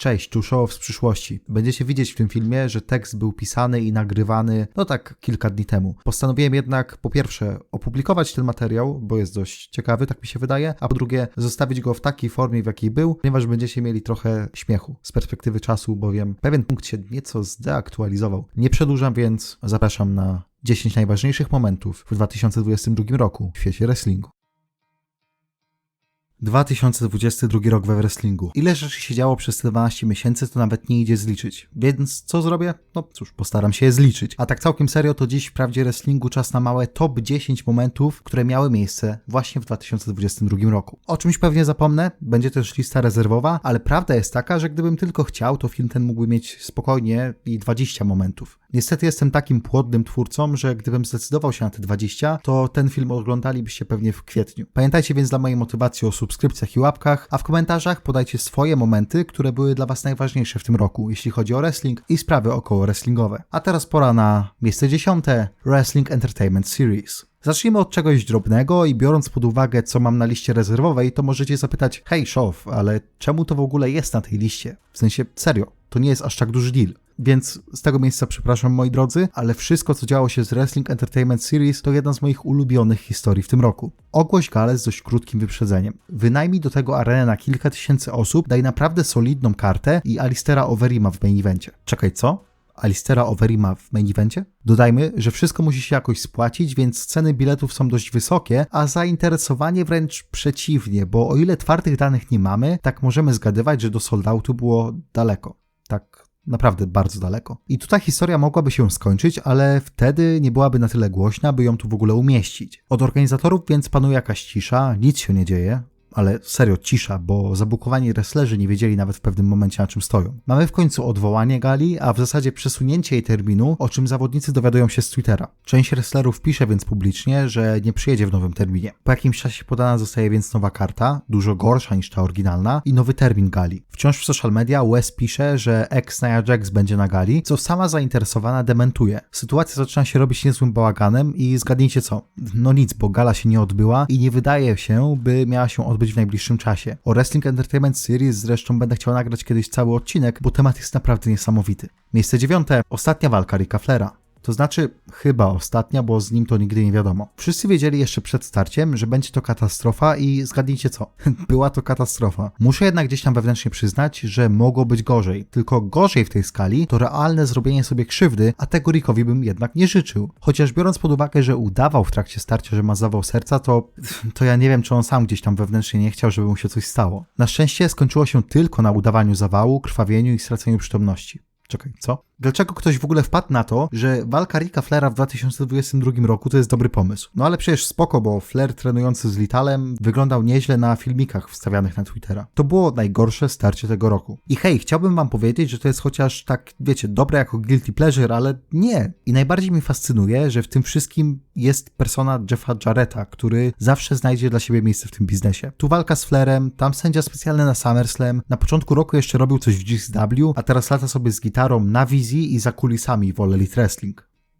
Cześć, tu show z przyszłości. Będziecie widzieć w tym filmie, że tekst był pisany i nagrywany, no tak, kilka dni temu. Postanowiłem jednak, po pierwsze, opublikować ten materiał, bo jest dość ciekawy, tak mi się wydaje, a po drugie, zostawić go w takiej formie, w jakiej był, ponieważ będziecie mieli trochę śmiechu z perspektywy czasu, bowiem pewien punkt się nieco zdeaktualizował. Nie przedłużam, więc zapraszam na 10 najważniejszych momentów w 2022 roku w świecie wrestlingu. 2022 rok we wrestlingu. Ile rzeczy się działo przez te 12 miesięcy, to nawet nie idzie zliczyć. Więc co zrobię? No cóż, postaram się je zliczyć. A tak całkiem serio, to dziś w prawdzie wrestlingu czas na małe top 10 momentów, które miały miejsce właśnie w 2022 roku. O czymś pewnie zapomnę, będzie też lista rezerwowa, ale prawda jest taka, że gdybym tylko chciał, to film ten mógłby mieć spokojnie i 20 momentów. Niestety jestem takim płodnym twórcą, że gdybym zdecydował się na te 20, to ten film oglądalibyście pewnie w kwietniu. Pamiętajcie więc dla mojej motywacji o subskrypcjach i łapkach, a w komentarzach podajcie swoje momenty, które były dla Was najważniejsze w tym roku, jeśli chodzi o wrestling i sprawy około wrestlingowe. A teraz pora na miejsce dziesiąte Wrestling Entertainment Series. Zacznijmy od czegoś drobnego i biorąc pod uwagę, co mam na liście rezerwowej, to możecie zapytać, hej Show, ale czemu to w ogóle jest na tej liście? W sensie, serio, to nie jest aż tak duży deal. Więc z tego miejsca przepraszam moi drodzy, ale wszystko co działo się z Wrestling Entertainment Series to jedna z moich ulubionych historii w tym roku. Ogłoś galę z dość krótkim wyprzedzeniem. Wynajmij do tego arenę na kilka tysięcy osób, daj naprawdę solidną kartę i Alistera Overima w main evencie. Czekaj, co? Alistera Overima w main evencie? Dodajmy, że wszystko musi się jakoś spłacić, więc ceny biletów są dość wysokie, a zainteresowanie wręcz przeciwnie, bo o ile twardych danych nie mamy, tak możemy zgadywać, że do soldoutu było daleko. Tak naprawdę bardzo daleko. I tu ta historia mogłaby się skończyć, ale wtedy nie byłaby na tyle głośna, by ją tu w ogóle umieścić. Od organizatorów więc panuje jakaś cisza, nic się nie dzieje, ale serio cisza, bo zabukowani wrestlerzy nie wiedzieli nawet w pewnym momencie na czym stoją. Mamy w końcu odwołanie gali, a w zasadzie przesunięcie jej terminu, o czym zawodnicy dowiadują się z Twittera. Część wrestlerów pisze więc publicznie, że nie przyjedzie w nowym terminie. Po jakimś czasie podana zostaje więc nowa karta, dużo gorsza niż ta oryginalna i nowy termin gali. Wciąż w social media Wes pisze, że ex Nia Jax będzie na gali, co sama zainteresowana dementuje. Sytuacja zaczyna się robić niezłym bałaganem i zgadnijcie co? No nic, bo gala się nie odbyła i nie wydaje się, by miała się odbyć być w najbliższym czasie. O Wrestling Entertainment Series zresztą będę chciał nagrać kiedyś cały odcinek, bo temat jest naprawdę niesamowity. Miejsce dziewiąte. Ostatnia walka Ricka Flera. To znaczy, chyba ostatnia, bo z nim to nigdy nie wiadomo. Wszyscy wiedzieli jeszcze przed starciem, że będzie to katastrofa i zgadnijcie co? Była to katastrofa. Muszę jednak gdzieś tam wewnętrznie przyznać, że mogło być gorzej. Tylko gorzej w tej skali to realne zrobienie sobie krzywdy, a tego Rickowi bym jednak nie życzył. Chociaż biorąc pod uwagę, że udawał w trakcie starcia, że ma zawał serca, to, to ja nie wiem, czy on sam gdzieś tam wewnętrznie nie chciał, żeby mu się coś stało. Na szczęście skończyło się tylko na udawaniu zawału, krwawieniu i straceniu przytomności. Czekaj, co? Dlaczego ktoś w ogóle wpadł na to, że walka Ricka Flera w 2022 roku to jest dobry pomysł? No ale przecież spoko, bo Flair trenujący z Litalem wyglądał nieźle na filmikach wstawianych na Twittera. To było najgorsze starcie tego roku. I hej, chciałbym wam powiedzieć, że to jest chociaż tak, wiecie, dobre jako guilty pleasure, ale nie. I najbardziej mi fascynuje, że w tym wszystkim jest persona Jeffa Jarretta, który zawsze znajdzie dla siebie miejsce w tym biznesie. Tu walka z Flairem, tam sędzia specjalny na SummerSlam, na początku roku jeszcze robił coś w GCW, a teraz lata sobie z gitarą na wizji i za kulisami w All Elite Wrestling.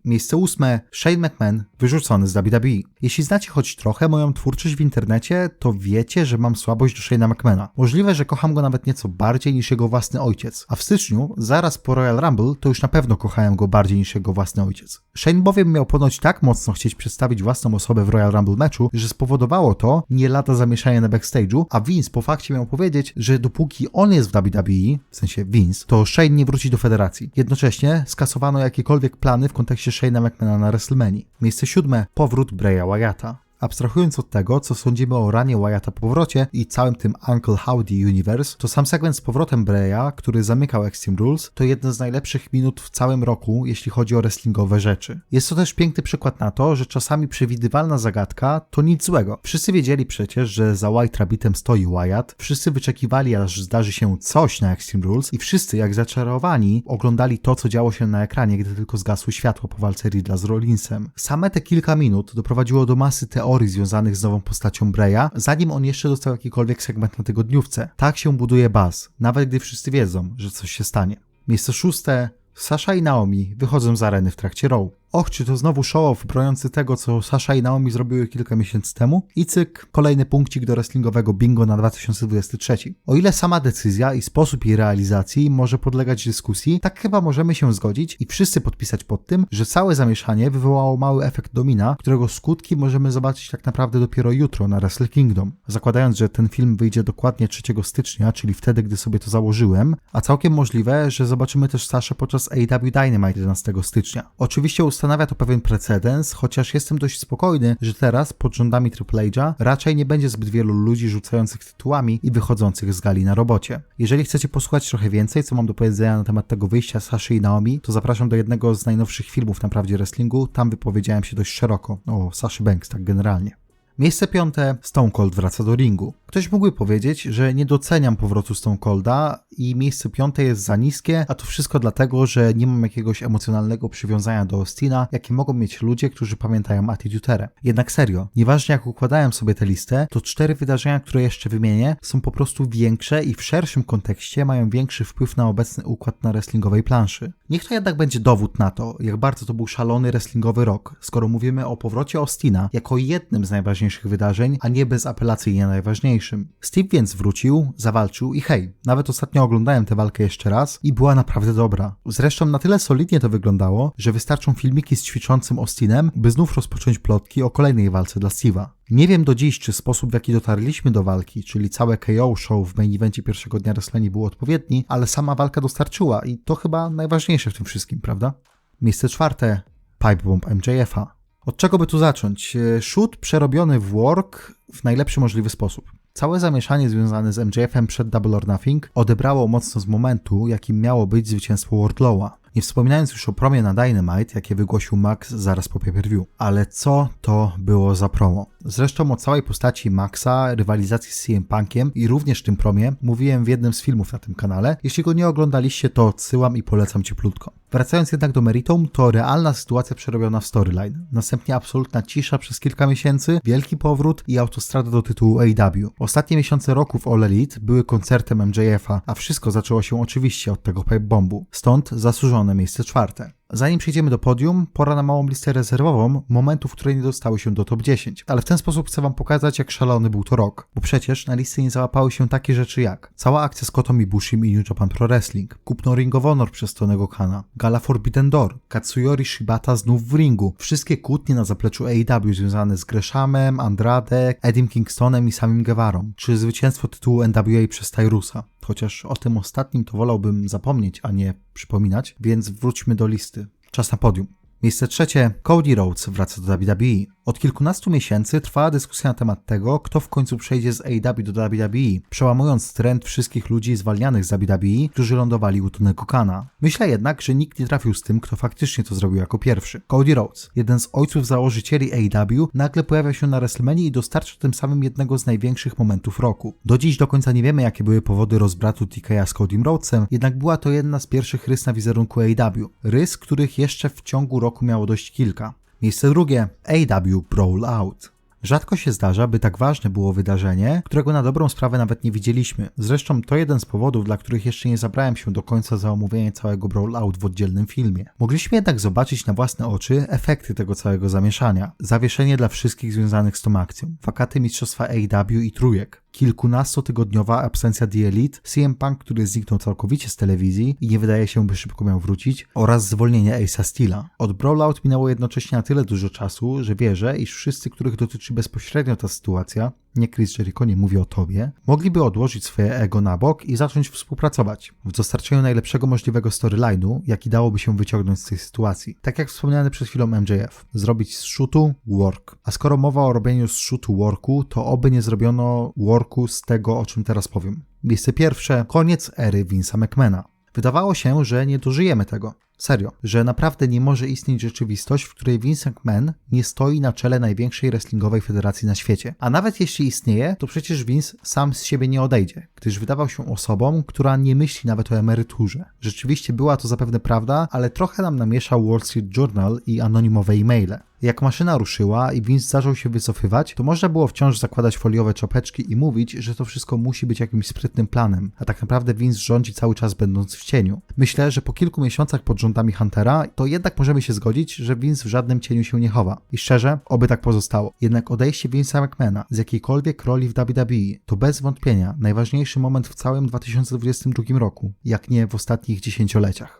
Miejsce ósme Shane McMahon, wyrzucony z WWE. Jeśli znacie choć trochę moją twórczość w internecie, to wiecie, że mam słabość do Shane'a McMahona. Możliwe, że kocham go nawet nieco bardziej niż jego własny ojciec. A w styczniu, zaraz po Royal Rumble, to już na pewno kochałem go bardziej niż jego własny ojciec. Shane bowiem miał ponoć tak mocno chcieć przedstawić własną osobę w Royal Rumble meczu, że spowodowało to nie lata zamieszania na backstage'u, a Vince po fakcie miał powiedzieć, że dopóki on jest w WWE, w sensie Vince, to Shane nie wróci do federacji. Jednocześnie skasowano jakiekolwiek plany w kontekście Shane'a McMahona na WrestleMania. Miejsce siódme, powrót Breya Wyatta. Abstrahując od tego, co sądzimy o ranie Wyatta po powrocie i całym tym Uncle Howdy Universe, to sam segment z powrotem Breya, który zamykał Extreme Rules, to jeden z najlepszych minut w całym roku, jeśli chodzi o wrestlingowe rzeczy. Jest to też piękny przykład na to, że czasami przewidywalna zagadka to nic złego. Wszyscy wiedzieli przecież, że za White Rabbitem stoi Wyatt, wszyscy wyczekiwali, aż zdarzy się coś na Extreme Rules i wszyscy, jak zaczarowani, oglądali to, co działo się na ekranie, gdy tylko zgasły światło po walce Riddla z Rollinsem. Same te kilka minut doprowadziło do masy teorii, teorii związanych z nową postacią Breya, zanim on jeszcze dostał jakikolwiek segment na tygodniówce. Tak się buduje baz, nawet gdy wszyscy wiedzą, że coś się stanie. Miejsce szóste. Sasha i Naomi wychodzą z areny w trakcie row. Och, czy to znowu show-off broniący tego, co Sasha i Naomi zrobiły kilka miesięcy temu? I cyk, kolejny punkcik do wrestlingowego bingo na 2023. O ile sama decyzja i sposób jej realizacji może podlegać dyskusji, tak chyba możemy się zgodzić i wszyscy podpisać pod tym, że całe zamieszanie wywołało mały efekt domina, którego skutki możemy zobaczyć tak naprawdę dopiero jutro na Wrestle Kingdom. Zakładając, że ten film wyjdzie dokładnie 3 stycznia, czyli wtedy, gdy sobie to założyłem, a całkiem możliwe, że zobaczymy też Saszę podczas AW Dynamite 11 stycznia. Oczywiście ustanawia to pewien precedens, chociaż jestem dość spokojny, że teraz pod rządami Triple H'a raczej nie będzie zbyt wielu ludzi rzucających tytułami i wychodzących z gali na robocie. Jeżeli chcecie posłuchać trochę więcej, co mam do powiedzenia na temat tego wyjścia Saszy i Naomi, to zapraszam do jednego z najnowszych filmów na prawdzie wrestlingu. Tam wypowiedziałem się dość szeroko o Saszy Banks, tak generalnie. Miejsce piąte, Stone Cold wraca do ringu. Ktoś mógłby powiedzieć, że nie doceniam powrotu Stone Colda i miejsce piąte jest za niskie, a to wszystko dlatego, że nie mam jakiegoś emocjonalnego przywiązania do Austina, jakie mogą mieć ludzie, którzy pamiętają Attitude Jednak serio, nieważne jak układałem sobie tę listę, to cztery wydarzenia, które jeszcze wymienię, są po prostu większe i w szerszym kontekście mają większy wpływ na obecny układ na wrestlingowej planszy. Niech to jednak będzie dowód na to, jak bardzo to był szalony wrestlingowy rok, skoro mówimy o powrocie Austina jako jednym z najważniejszych wydarzeń, a nie bezapelacyjnie najważniejszym. Steve więc wrócił, zawalczył i hej, nawet ostatnio oglądałem tę walkę jeszcze raz i była naprawdę dobra. Zresztą na tyle solidnie to wyglądało, że wystarczą filmiki z ćwiczącym Austinem, by znów rozpocząć plotki o kolejnej walce dla Steve'a. Nie wiem do dziś, czy sposób w jaki dotarliśmy do walki, czyli całe KO show w main evencie pierwszego dnia WrestleMania był odpowiedni, ale sama walka dostarczyła i to chyba najważniejsze w tym wszystkim, prawda? Miejsce czwarte. Pipe Bomb MJF-a. Od czego by tu zacząć? Shoot przerobiony w work w najlepszy możliwy sposób. Całe zamieszanie związane z MJF-em przed Double or Nothing odebrało mocno z momentu, jakim miało być zwycięstwo Wardlowa. Nie wspominając już o promie na Dynamite, jakie wygłosił Max zaraz po pay-per-view. Ale co to było za promo? Zresztą o całej postaci Maxa, rywalizacji z CM Punkiem i również tym promie mówiłem w jednym z filmów na tym kanale. Jeśli go nie oglądaliście, to odsyłam i polecam cieplutko. Wracając jednak do meritum, to realna sytuacja przerobiona w storyline. Następnie absolutna cisza przez kilka miesięcy, wielki powrót i autostrada do tytułu AW. Ostatnie miesiące roku w All Elite były koncertem MJF-a, a wszystko zaczęło się oczywiście od tego pipe bombu. Stąd zasłużone miejsce czwarte. Zanim przejdziemy do podium, pora na małą listę rezerwową momentów, które nie dostały się do top 10. Ale w ten sposób chcę wam pokazać, jak szalony był to rok. Bo przecież na listy nie załapały się takie rzeczy jak cała akcja z Kotom Bushim i New Japan Pro Wrestling, kupno Ring of Honor przez Tonego Kana, Gala Forbidden Door, Katsuyori Shibata znów w ringu, wszystkie kłótnie na zapleczu AEW związane z Greshamem, Andrade, Edim Kingstonem i samym Guevarą, czy zwycięstwo tytułu NWA przez Tyrusa chociaż o tym ostatnim to wolałbym zapomnieć, a nie przypominać, więc wróćmy do listy. Czas na podium. Miejsce trzecie, Cody Rhodes wraca do WWE. Od kilkunastu miesięcy trwała dyskusja na temat tego, kto w końcu przejdzie z AEW do WWE, przełamując trend wszystkich ludzi zwalnianych z WWE, którzy lądowali u Tonego Kana. Myślę jednak, że nikt nie trafił z tym, kto faktycznie to zrobił jako pierwszy. Cody Rhodes, jeden z ojców założycieli AEW, nagle pojawia się na WrestleMania i dostarcza tym samym jednego z największych momentów roku. Do dziś do końca nie wiemy, jakie były powody rozbratu TK'a z Codym Rhodesem, jednak była to jedna z pierwszych rys na wizerunku AEW. Rys, których jeszcze w ciągu roku miało dość kilka. Miejsce drugie AW Brawl Out. Rzadko się zdarza, by tak ważne było wydarzenie, którego na dobrą sprawę nawet nie widzieliśmy. Zresztą to jeden z powodów, dla których jeszcze nie zabrałem się do końca za omówienie całego Brawl Out w oddzielnym filmie. Mogliśmy jednak zobaczyć na własne oczy efekty tego całego zamieszania. Zawieszenie dla wszystkich związanych z tą akcją. Fakaty mistrzostwa AW i trójek kilkunastotygodniowa absencja The Elite, CM Punk, który zniknął całkowicie z telewizji i nie wydaje się, by szybko miał wrócić, oraz zwolnienie Ace'a Steela. Od Brawlout minęło jednocześnie na tyle dużo czasu, że wierzę, iż wszyscy, których dotyczy bezpośrednio ta sytuacja, nie Chris Jericho, nie mówię o tobie, mogliby odłożyć swoje ego na bok i zacząć współpracować w dostarczeniu najlepszego możliwego storyline'u, jaki dałoby się wyciągnąć z tej sytuacji. Tak jak wspomniany przed chwilą MJF. Zrobić z shootu work. A skoro mowa o robieniu z shootu worku, to oby nie zrobiono worku z tego, o czym teraz powiem. Miejsce pierwsze, koniec ery Vince'a McMahona. Wydawało się, że nie dożyjemy tego. Serio, że naprawdę nie może istnieć rzeczywistość, w której Vince McMahon nie stoi na czele największej wrestlingowej federacji na świecie. A nawet jeśli istnieje, to przecież Vince sam z siebie nie odejdzie, gdyż wydawał się osobą, która nie myśli nawet o emeryturze. Rzeczywiście była to zapewne prawda, ale trochę nam namieszał Wall Street Journal i anonimowe e-maile. Jak maszyna ruszyła i Vince zaczął się wycofywać, to można było wciąż zakładać foliowe czopeczki i mówić, że to wszystko musi być jakimś sprytnym planem, a tak naprawdę Vince rządzi cały czas będąc w cieniu. Myślę, że po kilku miesiącach pod rządami Huntera, to jednak możemy się zgodzić, że Vince w żadnym cieniu się nie chowa. I szczerze, oby tak pozostało. Jednak odejście Vince'a McMahona z jakiejkolwiek roli w WWE to bez wątpienia najważniejszy moment w całym 2022 roku, jak nie w ostatnich dziesięcioleciach.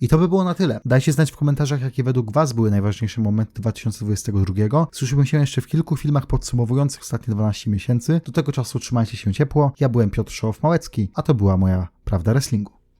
I to by było na tyle. Dajcie znać w komentarzach, jakie według Was były najważniejsze momenty 2022. Słyszymy się jeszcze w kilku filmach podsumowujących ostatnie 12 miesięcy. Do tego czasu trzymajcie się ciepło. Ja byłem Piotr Szołow-Małecki, a to była moja Prawda Wrestlingu.